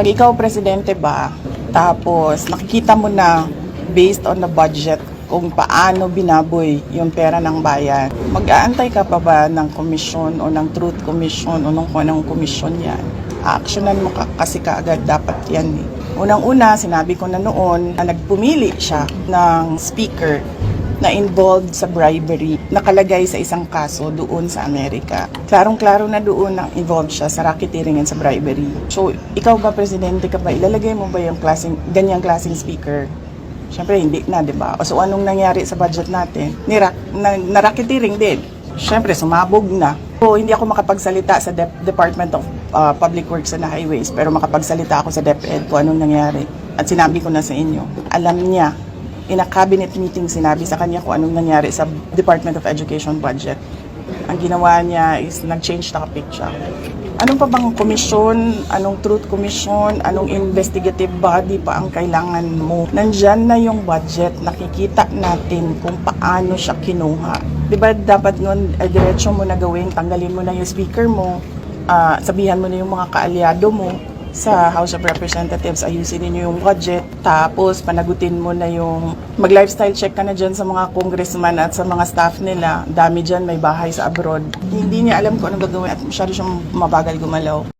Pag ikaw presidente ba, tapos nakikita mo na based on the budget kung paano binaboy yung pera ng bayan, mag-aantay ka pa ba ng komisyon o ng truth commission o ng kung komisyon yan? Actionan mo ka, kasi kaagad dapat yan eh. Unang-una, sinabi ko na noon na nagpumili siya ng speaker na involved sa bribery, nakalagay sa isang kaso doon sa Amerika. Klarong-klaro na doon na involved siya sa racketeering and sa bribery. So, ikaw ba, presidente ka ba, ilalagay mo ba yung klaseng, ganyang klaseng speaker? Siyempre, hindi na, di ba? So, anong nangyari sa budget natin? Nira, na, na racketeering din. Siyempre, sumabog na. So, hindi ako makapagsalita sa Dep- Department of uh, Public Works and Highways, pero makapagsalita ako sa DepEd kung anong nangyari. At sinabi ko na sa inyo, alam niya in a cabinet meeting sinabi sa kanya kung anong nangyari sa Department of Education budget. Ang ginawa niya is nag-change topic siya. Anong pa bang komisyon, anong truth commission, anong investigative body pa ang kailangan mo? Nandyan na yung budget, nakikita natin kung paano siya kinuha. Di ba dapat nun, eh, diretso mo na gawin, tanggalin mo na yung speaker mo, ah, sabihan mo na yung mga kaalyado mo, sa House of Representatives, ayusin ninyo yung budget, tapos panagutin mo na yung, mag-lifestyle check ka na dyan sa mga congressman at sa mga staff nila. Dami dyan, may bahay sa abroad. Hindi niya alam kung ano gagawin at masyado siyang mabagal gumalaw.